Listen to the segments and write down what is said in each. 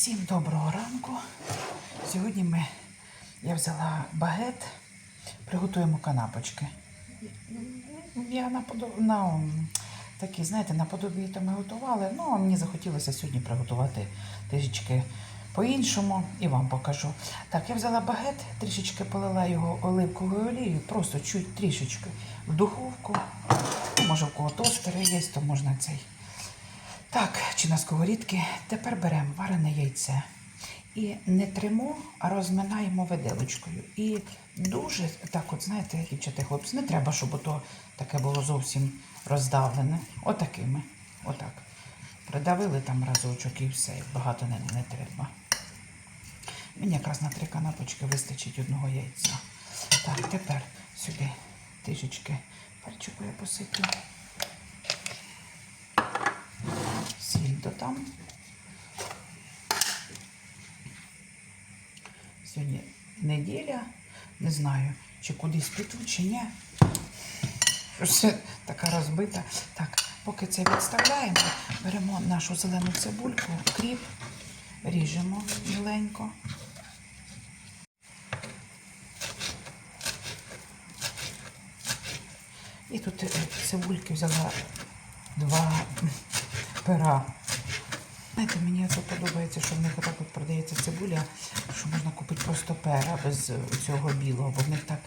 Всім доброго ранку. Сьогодні ми, я взяла багет, приготуємо канапочки. Я наподоб... на, такі, знаєте, наподобі то ми готували, ну а мені захотілося сьогодні приготувати трішечки по-іншому і вам покажу. Так, я взяла багет, трішечки полила його оливковою олією, просто чуть трішечки в духовку. Може, в кого тостери є, то можна цей. Так, чи на сковорідки. Тепер беремо варене яйце. І не тримо, а розминаємо виделочкою. І дуже так, от знаєте, дівчата, хлопці, не треба, щоб ото таке було зовсім роздавлене. Отакими. Отак. Придавили там разочок і все. Багато не, не треба. Мені якраз на три канапочки вистачить одного яйця. Так, тепер сюди трішечки перчику я посиплю. Додам. Сьогодні неділя. Не знаю, чи кудись піду, чи ні. Все така розбита. Так, поки це відставляємо, беремо нашу зелену цибульку, кріп, ріжемо міленько. І тут цибульки взяла два пера. Знаєте, мені це подобається, що в них отак от продається цибуля, що можна купити просто пера без е, цього білого, бо в них так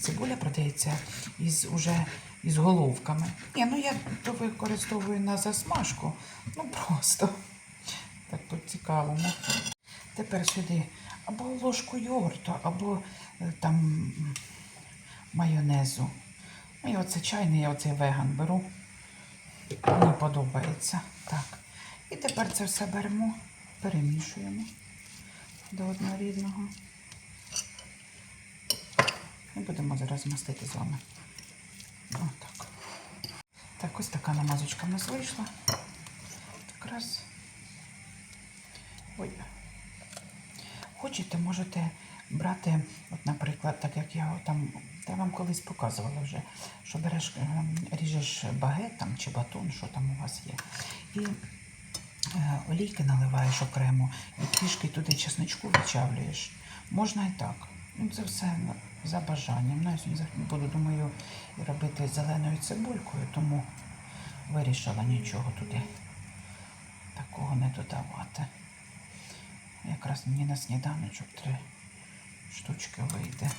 цибуля продається із уже із головками. Ні, ну я то використовую на засмажку. Ну просто так по цікавому. Тепер сюди або ложку йогурту, або е, там майонезу. Ну, і оце чайний, я оцей веган беру. Мені подобається. Так. І тепер це все беремо, перемішуємо до однорідного. І будемо зараз мастити з вами. Отак. Так, ось така намазочка в нас вийшла. Так раз. Ой. Хочете, можете брати, от, наприклад, так як я там, я вам колись показувала вже, що береш, ем, ріжеш багет там, чи батон, що там у вас є. І олійки наливаєш окремо і трішки туди чесночку вичавлюєш. Можна і так. Ну, це все за бажанням. Буду, думаю, робити зеленою цибулькою, тому вирішила нічого туди такого не додавати. Якраз мені на сніданочок три штучки вийде.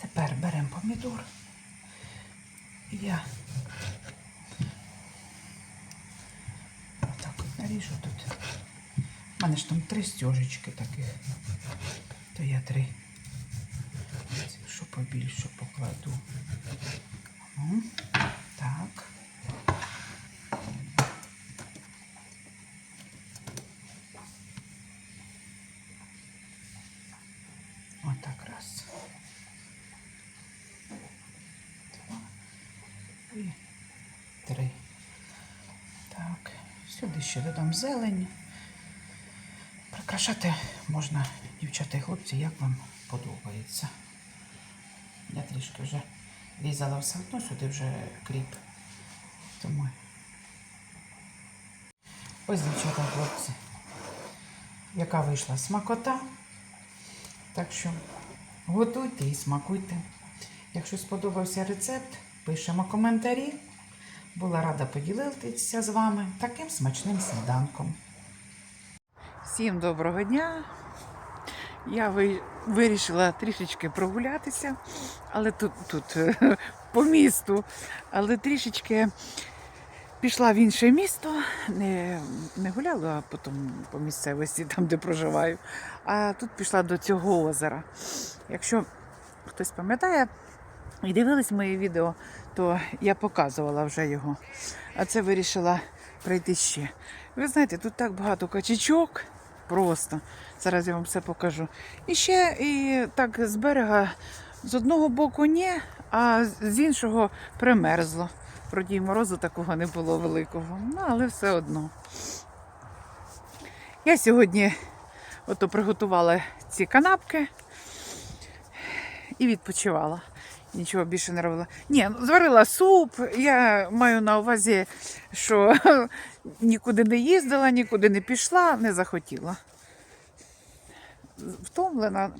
Тепер беремо помідор. Я отак от наріжу тут. У мене ж там три стежечки таких. То я три. Що побільше покладу. Ну, Так. Отак раз. Два. І три. Так. Сюди ще додам зелень. Прикрашати можна, дівчата і хлопці, як вам подобається. Я трішки вже різала все одно, сюди вже кріп. Тому ось, дівчата, хлопці, яка вийшла смакота. Так що готуйте і смакуйте. Якщо сподобався рецепт, пишемо коментарі. Була рада поділитися з вами таким смачним сніданком. Всім доброго дня. Я вирішила трішечки прогулятися, але тут, тут по місту, але трішечки пішла в інше місто, не, не гуляла, а потім по місцевості, там, де проживаю, а тут пішла до цього озера. Якщо хтось пам'ятає і дивились мої відео, то я показувала вже його. А це вирішила прийти ще. Ви знаєте, тут так багато качечок. Просто. Зараз я вам все покажу. І ще і так з берега з одного боку ні, а з іншого примерзло. Вроді й морозу такого не було великого. Ну, але все одно. Я сьогодні ото приготувала ці канапки і відпочивала. Нічого більше не робила. Ні, зварила суп. Я маю на увазі, що нікуди не їздила, нікуди не пішла, не захотіла. Втомлена,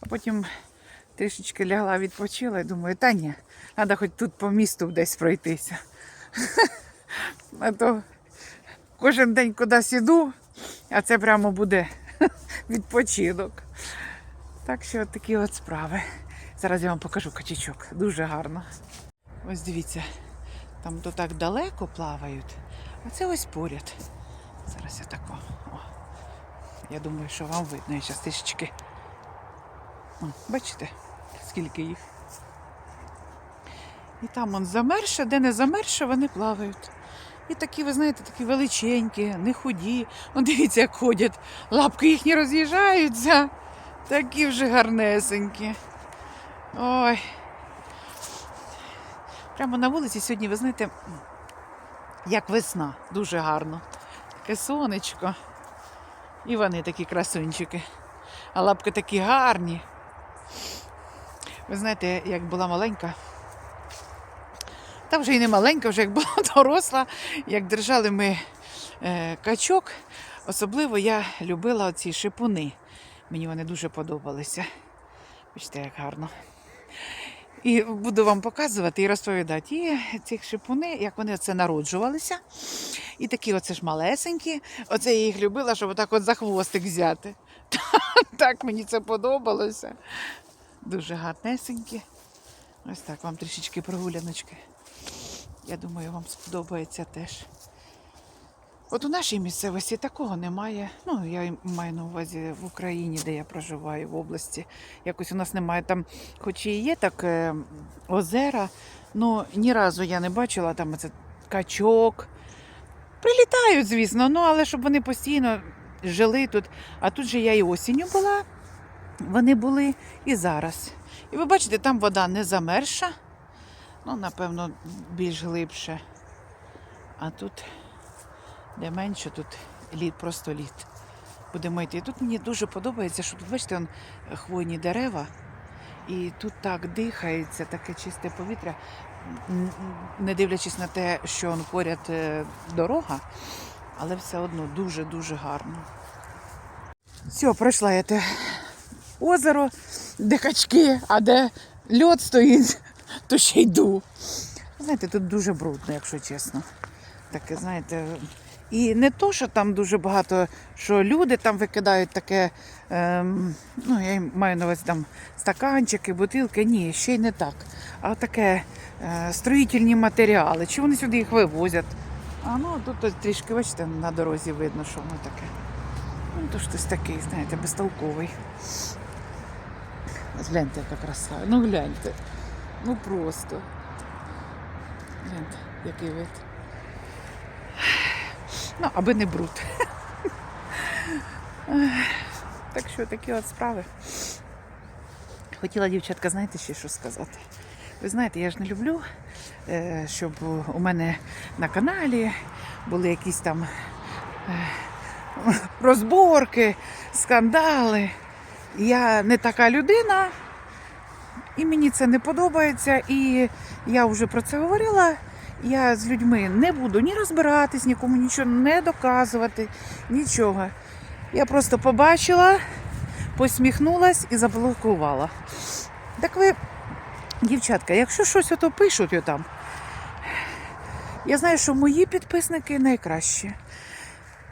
а потім трішечки лягла, відпочила і думаю, та ні, треба хоч тут по місту десь пройтися. А то кожен день кудись іду, а це прямо буде відпочинок. Так що такі от справи. Зараз я вам покажу качечок. Дуже гарно. Ось дивіться, там то так далеко плавають, а це ось поряд. Зараз я тако. О. Я думаю, що вам видно трішечки. О, бачите, скільки їх. І там он замерше, де не замерше, вони плавають. І такі, ви знаєте, такі величенькі, не худі. Он дивіться, як ходять. Лапки їхні роз'їжджаються. Такі вже гарнесенькі. Ой. Прямо на вулиці сьогодні, ви знаєте, як весна, дуже гарно. Таке сонечко. І вони такі красунчики. А лапки такі гарні. Ви знаєте, як була маленька, та вже й не маленька, вже як була доросла, як держали ми е, качок. Особливо я любила оці шипуни. Мені вони дуже подобалися. Бачите, як гарно. І буду вам показувати і розповідати. І ці шипуни, як вони це народжувалися. І такі оце ж малесенькі. Оце я їх любила, щоб отак от за хвостик взяти. Так мені це подобалося. Дуже гарнесенькі. Ось так вам трішечки прогуляночки. Я думаю, вам сподобається теж. От у нашій місцевості такого немає. Ну, я маю на увазі в Україні, де я проживаю, в області. Якось у нас немає там, хоч і є так е, озера, ну ні разу я не бачила там оце качок. Прилітають, звісно, ну але щоб вони постійно жили тут. А тут же я і осінню була, вони були і зараз. І ви бачите, там вода не замерша, ну, напевно, більш глибше. А тут де менше, тут лід, просто лід. Будемо йти. І тут мені дуже подобається, що тут, бачите, он, хвойні дерева, і тут так дихається, таке чисте повітря, не дивлячись на те, що он поряд е, дорога, але все одно дуже-дуже гарно. Все, пройшла я те озеро, де качки, а де льод стоїть, то ще йду. Знаєте, тут дуже брудно, якщо чесно. Таке, знаєте, і не то, що там дуже багато, що люди там викидають таке, ем, ну я маю на увазі там стаканчики, бутилки. Ні, ще й не так. А таке е, строїтельні матеріали. Чи вони сюди їх вивозять? А ну тут трішки, бачите, на дорозі видно, що воно таке. Ну, то щось такий, знаєте, безтолковий. Гляньте, яка краса. Ну гляньте. Ну просто. Гляньте, який вид. Ну, аби не бруд. так що такі от справи. Хотіла дівчатка, знаєте, ще що сказати. Ви знаєте, я ж не люблю, е, щоб у мене на каналі були якісь там е, розборки, скандали. Я не така людина, і мені це не подобається. І я вже про це говорила. Я з людьми не буду ні розбиратись, нікому нічого не доказувати, нічого. Я просто побачила, посміхнулась і заблокувала. Так ви, дівчатка, якщо щось ото пишуть отам, я знаю, що мої підписники найкращі.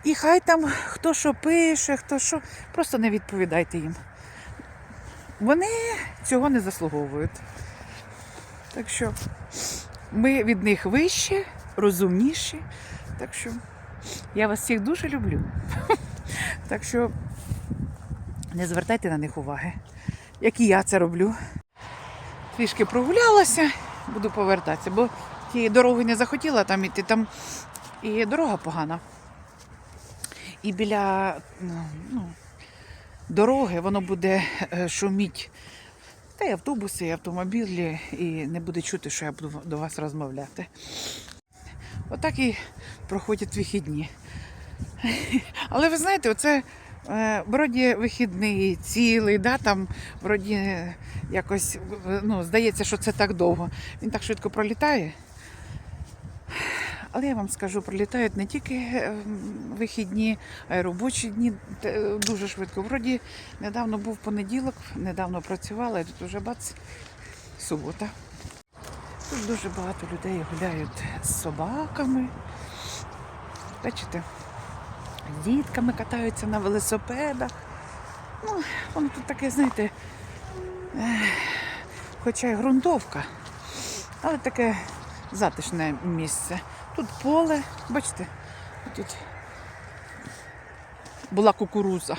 І хай там хто що пише, хто що, просто не відповідайте їм. Вони цього не заслуговують. Так що ми від них вищі, розумніші. Так що я вас всіх дуже люблю. Так що не звертайте на них уваги, як і я це роблю. Трішки прогулялася, буду повертатися, бо тієї дороги не захотіла там іти, там і дорога погана. І біля ну, ну, дороги воно буде е, шуміть та й автобуси, і автомобілі, і не буде чути, що я буду до вас розмовляти. Отак і проходять вихідні. Але ви знаєте, оце Е, Вроді вихідний цілий, да, там вроді якось ну, здається, що це так довго. Він так швидко пролітає. Але я вам скажу, пролітають не тільки е, вихідні, а й робочі дні дуже швидко. Вроді недавно був понеділок, недавно працювала, і тут вже бац, субота. Тут дуже багато людей гуляють з собаками. Бачите, з дітками катаються на велосипедах. Ну, воно тут таке, знаєте, хоча й ґрунтовка, але таке затишне місце. Тут поле, бачите, тут була кукуруза.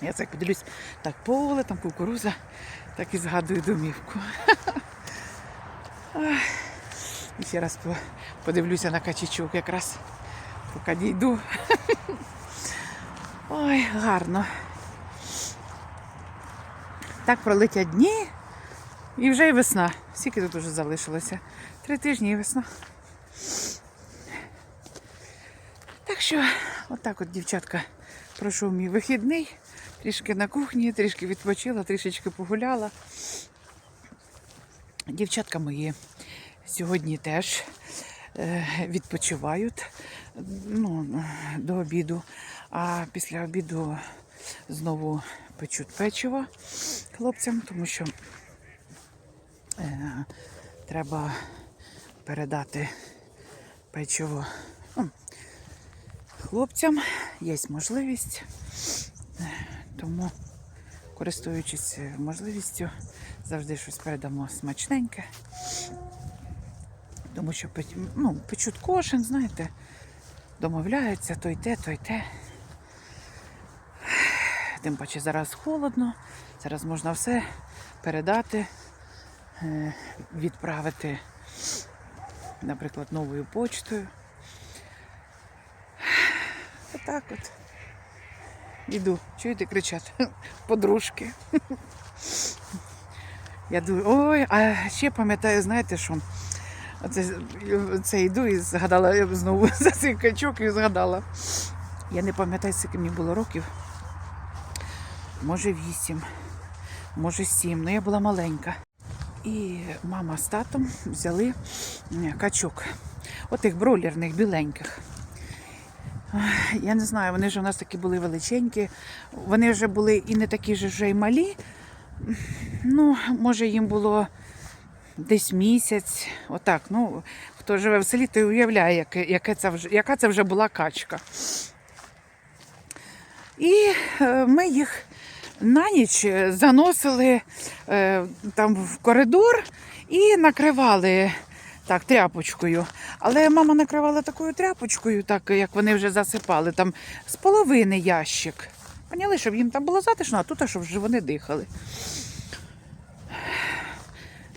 Я так подивлюсь, так поле, там кукуруза, так і згадую домівку. І ще раз подивлюся на качечок якраз, поки дійду. Ой, гарно. Так пролетять дні, і вже і весна. Скільки тут уже залишилося? Три тижні і весна. Так що, отак от, дівчатка, пройшов мій вихідний. Трішки на кухні, трішки відпочила, трішечки погуляла. Дівчатка мої сьогодні теж е, відпочивають ну, до обіду. А після обіду знову печуть печиво хлопцям, тому що е, треба передати печиво ну, хлопцям. Є можливість. Тому, користуючись можливістю, завжди щось передамо смачненьке. Тому що ну, печуть кожен, знаєте, домовляються, то й те, то й те. Тим паче зараз холодно, зараз можна все передати, е, відправити, наприклад, новою почтою. Отак от. Іду, чуєте, кричать подружки. Я думаю, ой, а ще пам'ятаю, знаєте що? Оце, це йду і згадала я знову за цей качок і згадала. Я не пам'ятаю, скільки мені було років. Може вісім, може сім. Ну я була маленька. І мама з татом взяли качок. Отих бройлерних біленьких. Я не знаю, вони ж у нас такі були величенькі. Вони вже були і не такі ж вже й малі. Ну, може, їм було десь місяць. Отак. Ну, хто живе в селі, той уявляє, яке, яке це вже, яка це вже була качка. І е, ми їх на ніч е, заносили е, там в коридор і накривали так, тряпочкою. Але мама накривала такою тряпочкою, так як вони вже засипали, там з половини ящик. Поняли, щоб їм там було затишно, а тут, щоб вже вони дихали.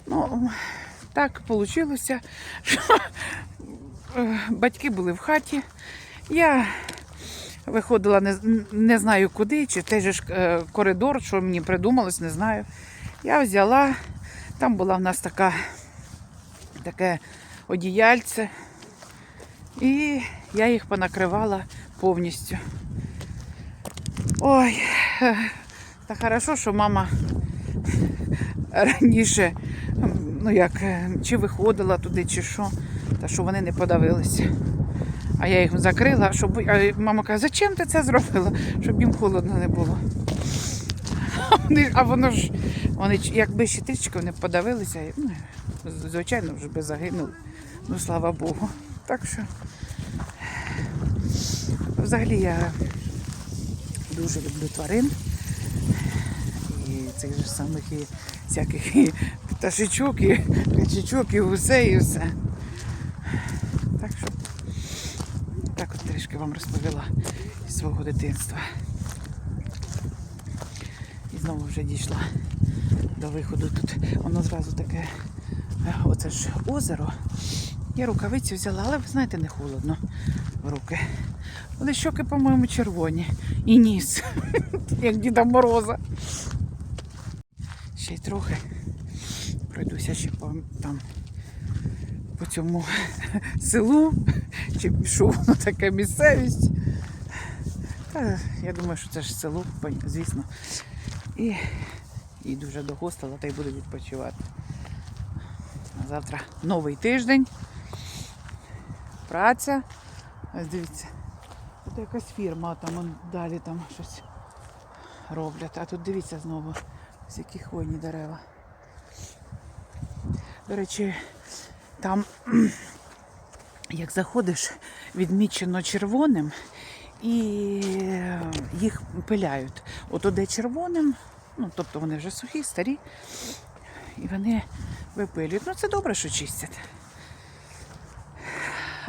Ну, так вийшло, що е, батьки були в хаті. Я виходила не, не знаю куди, чи той же ж е, коридор, що мені придумалось, не знаю. Я взяла, там була в нас така, таке одіяльце, і я їх понакривала повністю. Ой, та хорошо, що мама раніше, ну як, е, чи виходила туди, чи що, та що вони не подавилися. А я їх закрила, щоб. А мама каже, зачем ти це зробила? Щоб їм холодно не було. А воно ж, вони якби ще трішки вони подавилися, ну, звичайно, вже би загинули. Ну, слава Богу. Так що. Взагалі я дуже люблю тварин. І цих же самих і всяких і пташечок, і качечок, і усе, і все. Так що так от трішки вам розповіла із свого дитинства. І знову вже дійшла до виходу. Тут воно зразу таке, е, оце ж озеро. Я рукавиці взяла, але ви знаєте, не холодно в руки. Але щоки, по-моєму, червоні. І ніс, як Діда Мороза. Ще й трохи пройдуся ще по там по цьому селу, чи що воно таке місцевість. Я думаю, що це ж село, звісно. І, і дуже до гостела, та й буду відпочивати. Завтра новий тиждень. Праця. Ось дивіться. Тут якась фірма, там далі там щось роблять. А тут дивіться знову, з які хвойні дерева. До речі, там, як заходиш, відмічено червоним і їх пиляють. От де червоним, ну тобто вони вже сухі, старі, і вони випилюють. Ну це добре, що чистять.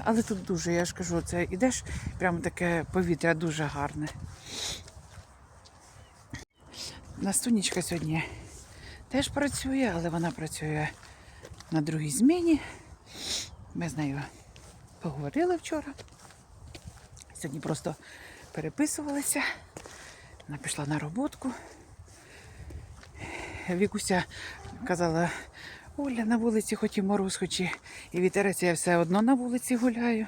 Але тут дуже, я ж кажу, це ідеш, прямо таке повітря дуже гарне. Настунічка сьогодні теж працює, але вона працює на другій зміні. Ми з поговорили вчора. Сьогодні просто переписувалися. Вона пішла на роботку. Вікуся казала, Оля, на вулиці хоч і мороз, хоч і вітерець, я все одно на вулиці гуляю.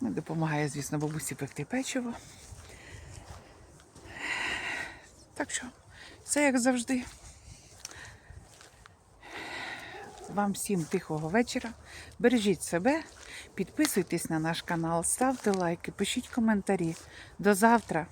Ну, допомагає, звісно, бабусі пекти печиво. Так що, все як завжди. Вам всім тихого вечора. Бережіть себе, підписуйтесь на наш канал, ставте лайки, пишіть коментарі. До завтра!